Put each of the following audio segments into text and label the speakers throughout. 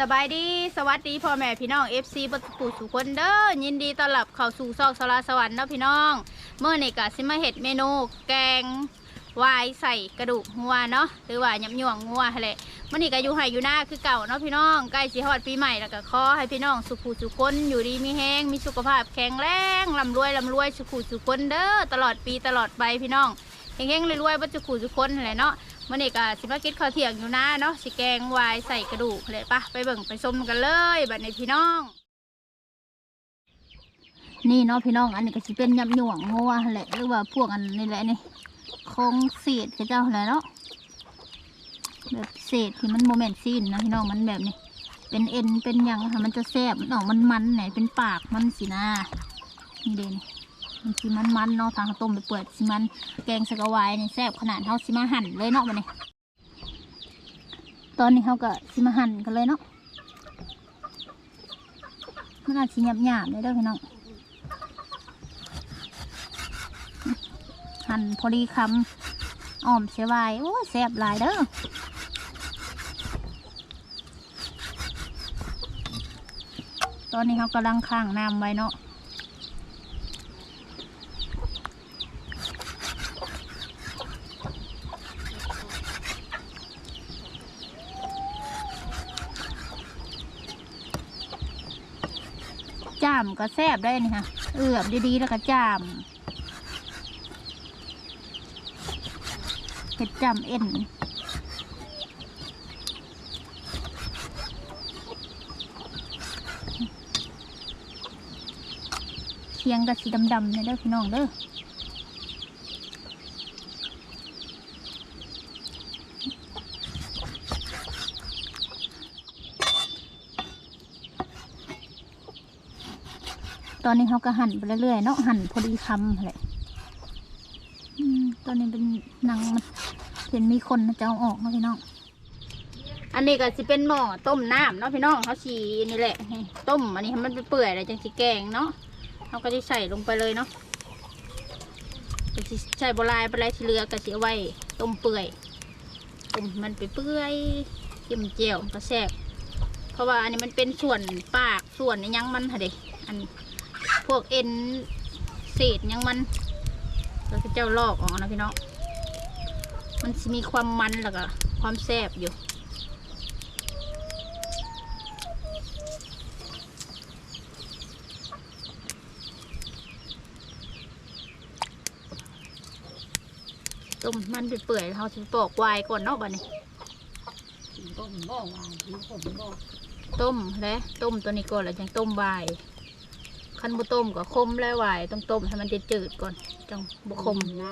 Speaker 1: สบายดีสวัสดีพ่อแม่พี่น้อง FC บัตปูสุคนเด้อยินดีต้อนรับเข้าสู่ซอกสลาสวรรค์เนาะพี่น้อง เมื่อนี่กะสิมาเห็ดเมนูแกงวายใส่กระดูกงัวเนาะหรือว่ายับย่วงงัวหั่นแหละเมื่อนี่ก็อยู่ไห้อยู่หน้าคือเก่าเนาะพี่น้องใกล้สิฮอดปีใหม่แล้วก็ขอให้พี่น้องสุขูสุคนอยู่ดีมีแห้งมีสุขภาพแข็งแรงร่ำรวยร่ำรวยสุขูสุคนเด้อตลอดปีตลอดไปพี่น้องเฮงๆรวยๆบัจจุขูสุคนนั่นแหละเนาะ มื่อนี้ก็สิมากินข้าวเที่ยงอยู่นะเนาะสิแกงวายใส่กระดูกเลยปะไปเบิ่งไปชมกันเลยบัดนี้พี่น้อง นี่เนาะพี่น้องอันนี้ก็สิเป็นยำหยวงงัวแหละหรือว่าพวกอันนี้แหละนี่คงเศษกับเจ้าหั่นแหละเนาะแบบเศษที่มันโมเมนต์ซีนนะพี่น้องมันแบบนี้เป็นเอ็นเป็นยังค่ะมันจะแซ่บมันออกมันมันไหนเป็นปากมันสินะนี่เด่น มันสิมันมันๆเนาะทางข้าวต้มไปเปิดสิมันแกงสกวายนี่แซ่บขนาดเท่าสิมาหั่นเลยเนาะวันนี้ตอนนี้เขาก็สิมาหั่นกันเลยเนาะมันอาจสิหยาบหยาบๆเลยเด้อพี่น้องหั่นพอดีคำอ้อมเสียวายโอ้แซ่บหลายเด้อตอนนี้เขากำลังข้างน้ำไว้เนาะามก็แซบได้นี่ค่ะ เอือบดีๆแล้วก็จามเห็ดจามเอ็นเคียงกับสีดำๆเนี่ยเด้อพี่น้องเด้อ ตอนนี้เขาก็หั่นไปเรื่อยๆเนาะหั่นพอดีคำแหละตอนนี้เป็นหนังมันเห็นมีคนจะเอาออกเนาะพี่น้อง อันนี้ก็สิเป็นหม้อต้มน้ำเนาะพี่น้องเขาชีนี่แหละต้มอันนี้มันเปื่อยอะไรจังสิแกงเนาะเขาก็จะใส่ลงไปเลยเนาะใส่โบราณไปเลยที่เหลือก็สิเอาไว้ต้มเปื่อยต้มมันไปเปื่อยเกี่ยมเจียวก็แซ่บเพราะว่าอันนี้มันเป็นส่วนปากส่วนในยังมันค่ะเด็กอัน พวกเอ็นเศษหยังมันเราจะเจ้าลอกออกนะพี่น้องมันสิมีความมันแล้วก็ความแซ่บอยู่ต้มมันเปื่อยๆเราจะปอกวายก่อนเนาะบัดนี้
Speaker 2: ต้มบ่วายน้ำผมบ่
Speaker 1: ต้มและต้มตัวนี้ก่อนแล้วจังต้มวาย คันบุต้มก็คมแล้ววายต้องต้มให้มันจืดๆก่อนจังบุคม
Speaker 2: น้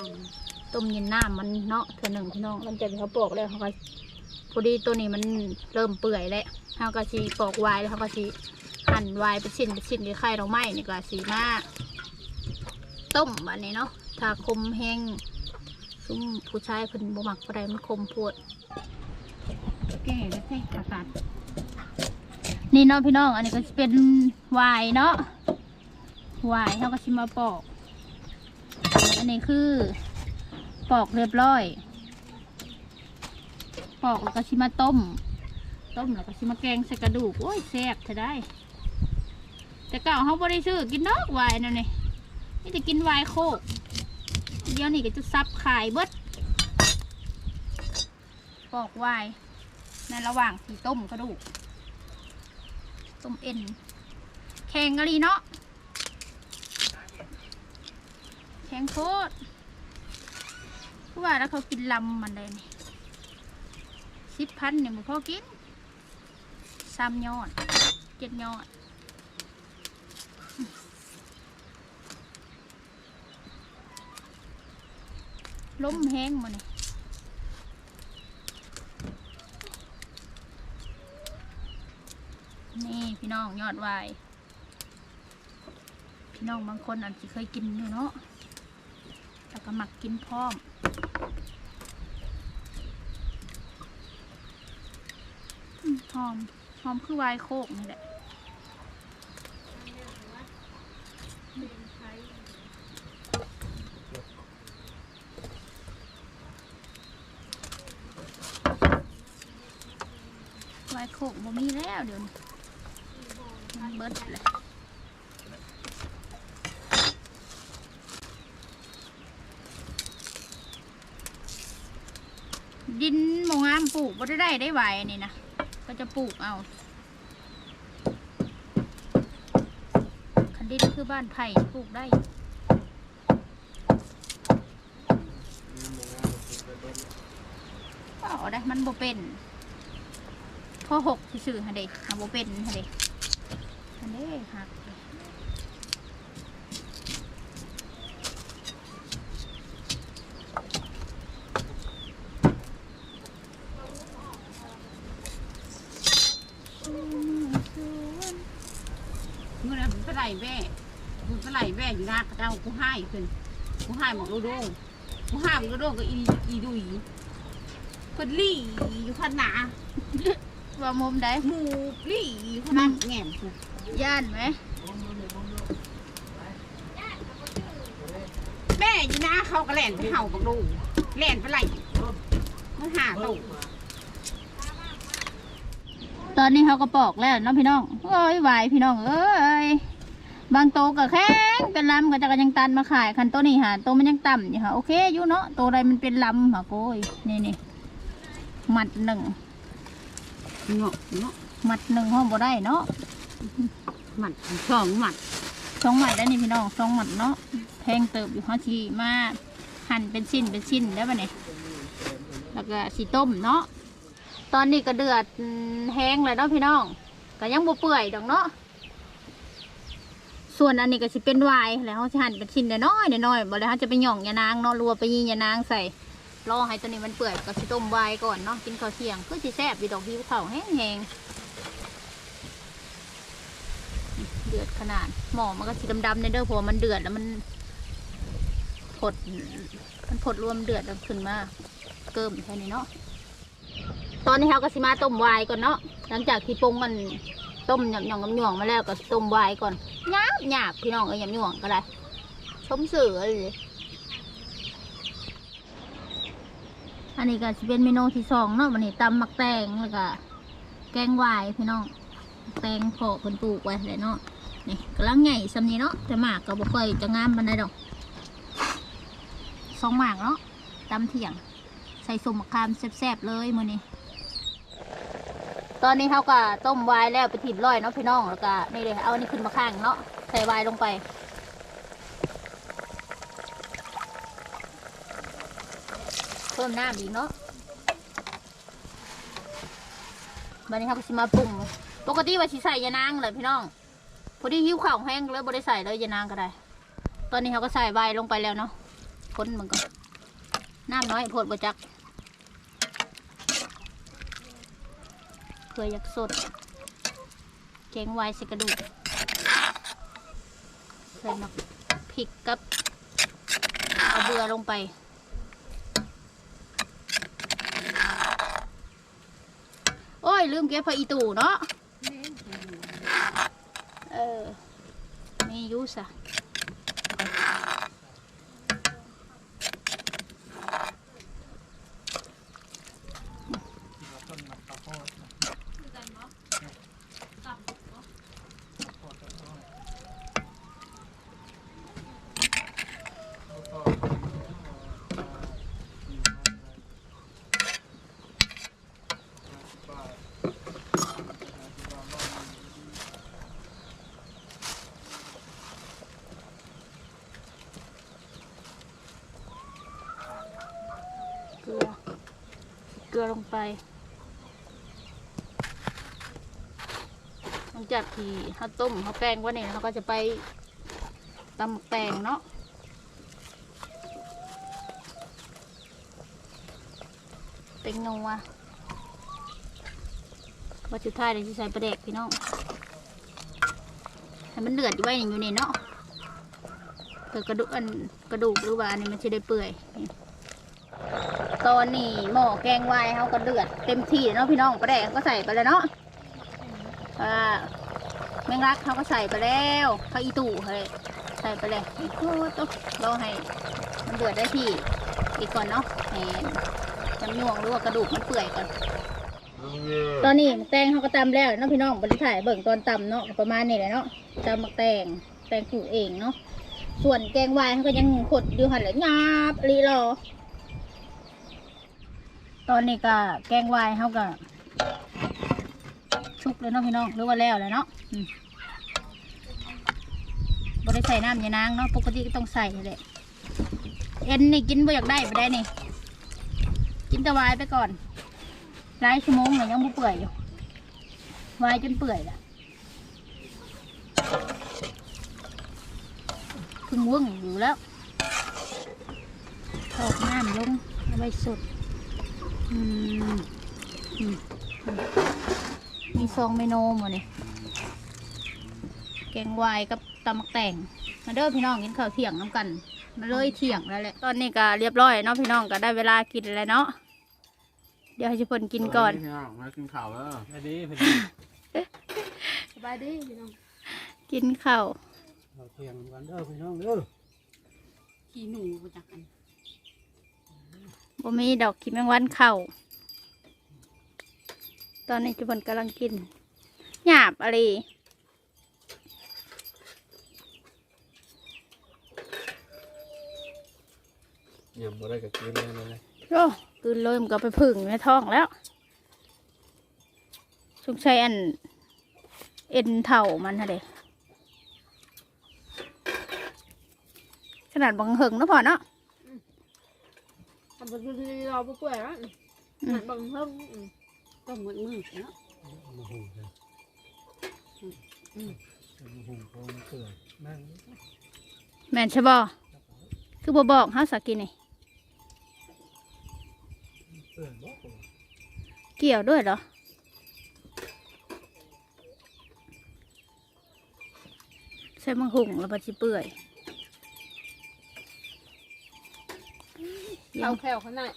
Speaker 1: ต้มเย็นน้ำมันเนาะเธอหนึ่งพี่น้องหลังจากที่เขาปอกแล้วเขาก็พอดีตัวนี้มันเริ่มเปื่อยแล้วเขาก็สีปอกวายแล้วเขาก็สีหั่นวายเป็นชิ้นเป็นชิ้นที่ไข่เราไหม้นี่ก็สีมาต้มแบบนี้เนาะถ้าคมแห้งซุ่มผู้ชายเพิ่นบ่มักอะไรมันคมโพดำ
Speaker 2: แก่แล้วใช่ประสาท
Speaker 1: นี่เนาะพี่น้อง อันนี้ก็จะเป็นวายเนาะ วายเขาก็ชิมาปอก อันนี้คือปอกเรียบร้อย ปอกแล้วก็ชิมาต้ม ต้มแล้วก็ชิมาแกงใส่กระดูก โอ้ยแซ่บเธอได้ แต่เก่าเขาบ่ได้ซื้อกินนอกวายนั่นนี่นี่จะกินวายโคกเดี๋ยวนี้ก็จะซับขายเบิดปอกวายในระหว่างที่ต้มกระดูก ต้มเอ็น แข็งกะลีเนาะ แข็งโคตรผู้ว่าแล้วเขากินลำมันเลยนี่สิบพันเนี่ยมันพอกินสามยอดเจ็ดยอดล้มแห้งมาเนี่ยนี่พี่น้องยอดวาย พี่น้องบางคนอาจจะเคยกินอยู่เนาะ ก็หมักกินพร้อมหอมหอมคือวายโคกนี่แหละวายโคกบ่มีแล้วเดี๋ยวนี้มันเบิดเลย ดินหมงามปลูกบ่ได้ได้ได้ไหวนี่นะก็จะปลูกเอาคันดินคือบ้านไผ่ปลูกได้เอาได้มันบ่เป็นข้อหกซื่อๆฮะเด็กหาบ่เป็นฮะเด็กอันนี้หัก
Speaker 2: มื่อนั้นมันไปไหลแว่มันไปไหลแว่อยู่หน้ากูให้ขึ้นกูให้หมอกโดโดกูให้หมอกโดโดก็อีอีดุยเพิ่นลี่อยู่ข้างหนา
Speaker 1: ว่ามุมใด
Speaker 2: หมูลี่อยู่ข้างหนาแง่ม
Speaker 1: ย่านไหม
Speaker 2: แม่ยู่หน้าเขาก็แล่นไปเห่าบักดูแล่นไปไหลมันหาตู
Speaker 1: ตอนนี้เขาก็ปอกแล้วเนาะพี่น้องเอ้ยไหวายพี่น้องเอ้ย บางโตวก็แข็งเป็นลำก็จะก็ยังตันมาขายคันโตวนี่หาโตวมันยังต่ำอยู่ค่ะโอเคอยู่เนาะโตวใดมันเป็นลำค่ะโก้ยนี่นี่หมัดหนึ่ง
Speaker 2: เนาะเนาะ
Speaker 1: หมัดหนึ่งห้องบ่ได้เนาะ
Speaker 2: หมัดสองหมัด
Speaker 1: สองหมัดได้นี่พี่น้องสองหมัดเนาะแพงเติบอยู่ห้าทีมาหั่นเป็นชิ้นเป็นชิ้นได้ปะเนี่ยแล้วก็สีต้มเนาะตอนนี้ก็เดือดอืมแห้งเลยเนาะพี่น้องก็ยังบ่เปื่อยดอกเนาะ ส่วนอันนี้ก็สิเป็นวายแล้วเขาจะหั่นเป็นชิ้นน้อยๆน้อยๆบ่แล้วเขาจะไปหย่องยานางเนาะรัวไปยียานางใส่รอให้ตัวนี้มันเปื่อยก็สิต้มวายก่อนเนาะกินข้าวเที่ยงคือสิแซ่บอยู่ดอกหิวข้าวแห้งๆเดือดขนาดหมอมันก็สีดำๆในเด้อพราะว่ามันเดือดแล้วมันผดมันผดรวมเดือดแล้วขึ้นมาเกิมแค่นี้เนาะตอนนี้เราก็สิมาต้มวายก่อนเนาะหลังจากที่ปรุงมัน ต้มหยำหยองหย่องมาแล้วก็ต้มวายก่อนหยาบหยาบพี่น้องเอ้ยหยำหย่องก็ได้ชมเสือเลยอันนี้ก็จะเป็นเมนูที่สองเนาะวันนี้ตำหมักแตงแล้วก็แกงวายพี่น้องแตงพอคนปลูกไว้เลยเนาะนี่กำลังใหญ่สำนี้เนาะแต่หมากก็บ่ค่อยจะงามปานใดดอกสองหมากเนาะตำเถียง ใส่สมมะขามแซ่บๆเลยมื้อนี้ ตอนนี้เขาก็ต้มไวายแล้วไปถิ่นร้อยเนาะพี่น้องแล้วก็นี่เลยเอาอันนี้ขึ้นมาข้างเนาะใส่ไวายลงไปเพิ่มน้ำอีกเนาะบันนี้ครับสิมาปรุงปกติว่าสิใส่ยานางเลยพี่น้องพอดีหิวข้าวแห้งเลยบ่ได้ใส่เลยยานางก็ได้ ตอนนี้เขาก็ใส่ใบลงไปแล้วเนาะคนมันก็น้ำน้อยโพดบ่จัก เคยอยากสดแกงไวใส่กระดูกใส่มักพริกกับเอาเบือลงไป โอ้ย ลืมเก็บผ้าอีตู่เนาะเออมียูสะเกลือ เก ลือลงไป หลังจากที่เขาต้มเขาแป้งว่าเนี่ยเขาก็จะไปตำแป้งเนาะเป็นนัววัตถุท้ายเดี๋ยวจะใส่ปลาแดกพี่น้องให้มันเดือดอยู่ไว้อยู่นี่เนาะเกิดกระดูกอันกระดูกหรือว่าอันนี้มันจะได้เปื่อยนี่ ตอนนี้หม้อแกงไวายเขาก็เดือดเต็มที่เนาะพี่น้องปลาแดกก็ใส่ไปแล้วเนาะอ่าแมงลักเขาก็ใส่ไปแล้วข้าวอีตู่เฮ้ยใส่ไปเลยนี่โคตรรอให้มันเดือดได้ที่อีกก่อนเนาะให้น้ำยวงหรือว่ากระดูกมันเปื่อยก่อนตอนนี้หมักแตงเขาก็ตำแล้วเนาะพี่น้องบริถ่ายเบิ่งตอนตำเนาะประมาณนี้แหละเนาะตำหมักแตงแตงปลูกเองเนาะส่วนแกงวายเขาก็ยังขดอยู่หันแหละหยาบอีหลีรอ ตอนนี้ก็แกงวายเขาก็ชุบเลยเนาะพี่น้องหรือว่าแล้วเลยเนาะบริใส่น้ำยานางเนาะปกติก็ต้องใส่แหละเอ็นนี่กินบ่อยากได้ไปได้นี่ กินแตะวายไปก่อนหลายชั่วโมงเลยยังบ่เปื่อยอยู่วายจนเปื่อยละพึ่งว่ึ่งอยู่แล้วตอกน้ำลงเอาไว้สด มอืมอืมมีซองเมนูหมดนี่แกงวายกับตำมักแต่ง มาเด้อพี่น้องกินข้าวเที่ยงน้ำกัน มาเลยเที่ยงแล้วแหละ ตอนนี้ก็เรียบร้อยเนาะพี่น้องก็ได้เวลากินแล้วเนาะ เดี๋ยวให้ชิพนกินก่อน
Speaker 3: พี่น้องมากินข้าวแล้ว
Speaker 4: สวัสดีเพื่อน
Speaker 2: สบายดีพี่น้อง
Speaker 1: กินข้าว
Speaker 4: เราเที่ยงกันเด้อพี่น้องเด้อ
Speaker 2: ขี้หนูมาจากกัน
Speaker 1: บ่มีดอกขีแมงวันเข่าตอนนี้ชิพนกำลังกิน หยาบอะไร
Speaker 3: ยังบ่ได้กับกินเลยเลย
Speaker 1: โอ้ตื่นเลยมันก็ไปพึ่งในท้องแล้วสงสัยอัน เอ็นเท่ามันฮะเด็ขนาดบังเหิงเนาะพอเนาะ
Speaker 2: ทำเป็นเราไปกล้วยแล้วเหมือนบังเพิ่มก็เหมือนมือเนาะ
Speaker 4: มาหุงเลยมาหุงโคมเปื่อนั่ง
Speaker 1: แม่นใช่บ่คือบ่บอกเฮาสักกินนี่
Speaker 4: เปื่อยบ่
Speaker 1: เกี่ยวด้วยเหรอใส่มังหุงแล้วปัจิเปื่อย
Speaker 2: เราแค่ขนาด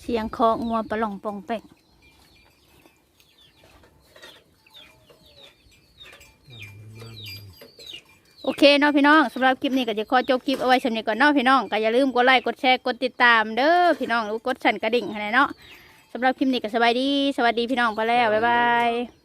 Speaker 1: เสียงคองัวปลาหล่องปองแป้งโอเคเนาะพี่น้องสำหรับคลิปนี้ก็จะขอจบคลิปเอาไว้สำนี้ก่อนเนาะพี่น้องก็อย่าลืมกดไลค์กดแชร์กดติดตามเด้อพี่น้องหรือกดสั่นกระดิ่งให้หน่อยเนาะสำหรับคลิปนี้ก็สบายดี สวัสดีพี่น้องไปแล้ว บ๊ายบาย